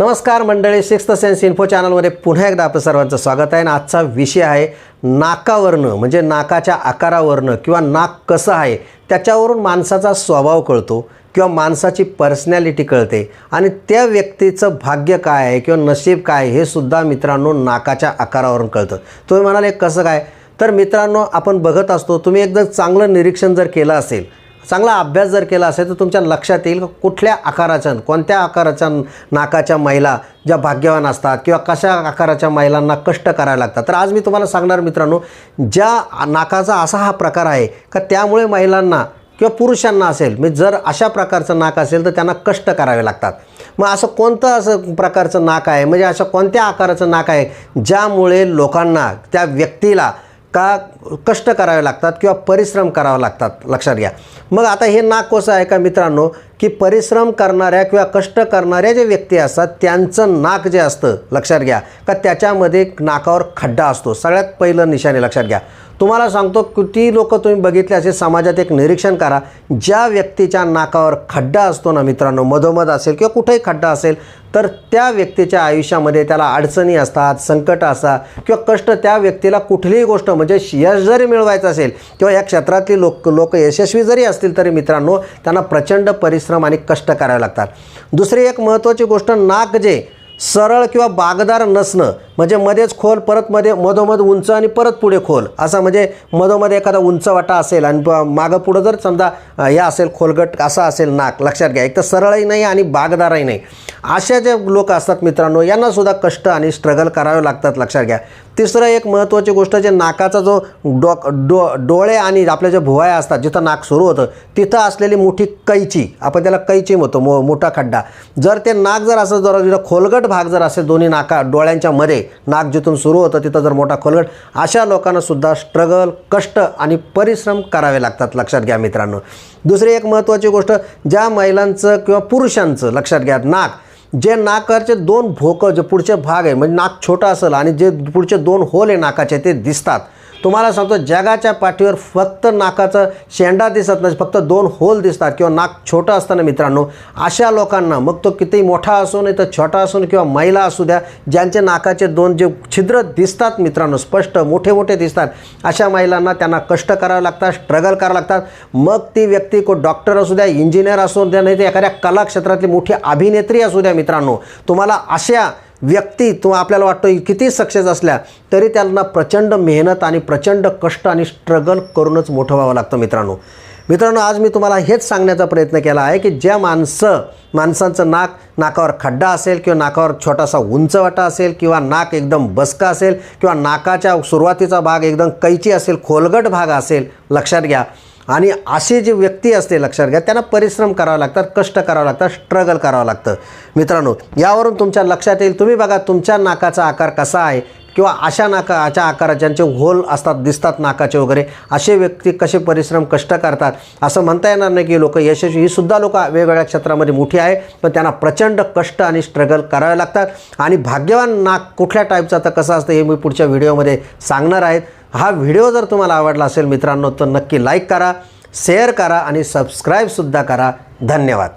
नमस्कार मंडळी sixth sense info चॅनलमध्ये पुन्हा एकदा आपलं सर्वांचं स्वागत आहे. आणि आजचा विषय आहे नाकावरनं म्हणजे नाकाच्या आकारावरनं किंवा नाक कसं आहे त्याच्यावरून माणसाचा स्वभाव कळतो किंवा माणसाची पर्सनॅलिटी कळते. आणि त्या व्यक्तीचं भाग्य काय आहे किंवा नशीब काय आहे हे सुद्धा मित्रांनो नाकाच्या आकारावरून कळतं. तुम्ही म्हणाले कसं काय? तर मित्रांनो आपण बघत असतो तुम्ही एकदम चांगलं निरीक्षण जर केलं असेल चांगला अभ्यास जर केला असेल तर तुमच्या लक्षात येईल कुठल्या आकाराच्या कोणत्या आकाराच्या नाकाच्या महिला ज्या भाग्यवान असतात किंवा कशा आकाराच्या महिलांना कष्ट करायला लागतात. तर आज मी तुम्हाला सांगणार मित्रांनो ज्या नाकाचा असा हा प्रकार आहे का त्यामुळे महिलांना किंवा पुरुषांना असेल मी जर अशा प्रकारचं नाक असेल तर त्यांना कष्ट करावे लागतात. मग असं कोणतं असं प्रकारचं नाक आहे? म्हणजे असं कोणत्या आकाराचं नाक आहे? ज्यामुळे लोकांना त्या व्यक्तीला का कष्ट करावे लागतात किंवा परिश्रम करावे लागतात लक्षात घ्या. मग आता हे नाक कसं आहे का मित्रांनो की परिश्रम करणाऱ्या किंवा कष्ट करणाऱ्या जे व्यक्ती असतात त्यांचं नाक जे असतं लक्षात घ्या का त्याच्यामध्ये नाकावर खड्डा असतो. सगळ्यात पहिलं निशाणे लक्षात घ्या. तुम्हाला सांगतो किती लोक तुम्ही बघितले असे समाजात एक निरीक्षण करा. ज्या व्यक्तीच्या नाकावर खड्डा असतो ना मित्रांनो मधोमध असेल किंवा कुठेही खड्डा असेल तर त्या व्यक्तीच्या आयुष्यामध्ये त्याला अडचणी असतात संकट असतात किंवा कष्ट त्या व्यक्तीला कुठलीही गोष्ट म्हणजे यश जरी मिळवायचं असेल किंवा या क्षेत्रातली लोक लोक यशस्वी जरी असतील तरी मित्रांनो त्यांना प्रचंड परिश्रम आणि कष्ट करावे लागतात. दुसरी एक महत्त्वाची गोष्ट नाक जे सरळ किंवा बागदार नसणं म्हणजे मध्येच खोल परत मध्ये मधोमध उंच आणि परत पुढे खोल असा म्हणजे मधोमध एखादा उंच वाटा असेल आणि मागं पुढं जर समजा हे असेल खोलगट असा असेल नाक लक्षात घ्या एक तर सरळही नाही आणि बागदारही नाही. अशा जे लोक असतात मित्रांनो यांनासुद्धा कष्ट आणि स्ट्रगल करावे लागतात लक्षात घ्या. तिसरं एक महत्त्वाची गोष्ट जे नाकाचा जो डो डो डोळे आणि आपल्या ज्या भुवाया असतात जिथं नाक सुरू होतं तिथं असलेली मोठी कैची आपण त्याला कैची म्हणतो मो मोठा खड्डा. जर ते नाक जर असं जर जिथं खोलगट भाग जर असेल दोन्ही नाका डोळ्यांच्या मध्ये नाक जिथून सुरू होतं तिथं जर मोठा खोलगट अशा लोकांनासुद्धा स्ट्रगल कष्ट आणि परिश्रम करावे लागतात लक्षात घ्या मित्रांनो. दुसरी एक महत्त्वाची गोष्ट ज्या महिलांचं किंवा पुरुषांचं लक्षात घ्या नाक. जे नाकाचे दोन भोकं जे पुढचे भाग आहे म्हणजे नाक छोटं असेल आणि जे पुढचे दोन होल आहे नाकाचे ते दिसतात. तुम्हाला सांगतो जगाच्या पाठीवर फक्त नाकाचं शेंडा दिसत नाही फक्त दोन होल दिसतात किंवा नाक छोटं असताना मित्रांनो. अशा लोकांना मग तो किती मोठा असो नाही तर छोटा असून किंवा महिला असू द्या ज्यांचे नाकाचे दोन जे छिद्र दिसतात मित्रांनो स्पष्ट मोठे मोठे दिसतात अशा महिलांना त्यांना कष्ट करावे लागतात स्ट्रगल करावं लागतात. मग ती व्यक्ती को डॉक्टर असू द्या इंजिनियर असू द्या नाही तर एखाद्या कला क्षेत्रातली मोठी अभिनेत्री असू द्या मित्रांनो. तुम्हाला अशा व्यक्ती तो आपल्याला वाटतो किती सक्सेस असल्या तरी त्यांना प्रचंड मेहनत आणि प्रचंड कष्ट आणि स्ट्रगल करूनच मोठं व्हावं लागतं मित्रांनो. मित्रांनो आज मी तुम्हाला हेच सांगण्याचा प्रयत्न केला आहे की ज्या माणसं माणसांचं नाक नाकावर खड्डा असेल किंवा नाकावर छोटासा उंच वाटा असेल किंवा नाक एकदम बसका असेल किंवा नाकाच्या सुरुवातीचा भाग एकदम कैची असेल खोलगट भाग असेल लक्षात घ्या. आणि अशी जी व्यक्ती असते लक्षात घ्या त्यांना परिश्रम करावं लागतात कष्ट करावं लागतात स्ट्रगल करावं लागतं. मित्रांनो यावरून तुमच्या लक्षात येईल तुम्ही बघा तुमच्या नाकाचा आकार कसा आहे किंवा अशा नाकाच्या आकारात ज्यांचे होल असतात दिसतात नाकाचे वगैरे असे व्यक्ती कसे परिश्रम कष्ट करतात असं म्हणता येणार नाही की लोक यशस्वी ही सुद्धा लोक वेगवेगळ्या क्षेत्रामध्ये मोठी आहे पण त्यांना प्रचंड कष्ट आणि स्ट्रगल करावे लागतात. आणि भाग्यवान नाक कुठल्या टाईपचा तर कसं असतं हे मी पुढच्या व्हिडिओमध्ये सांगणार आहेत हा व्हिडिओ जर तुम्हाला आवडला असेल मित्रांनो तर नक्की लाईक करा शेअर करा आणि सबस्क्राईबसुद्धा करा. धन्यवाद.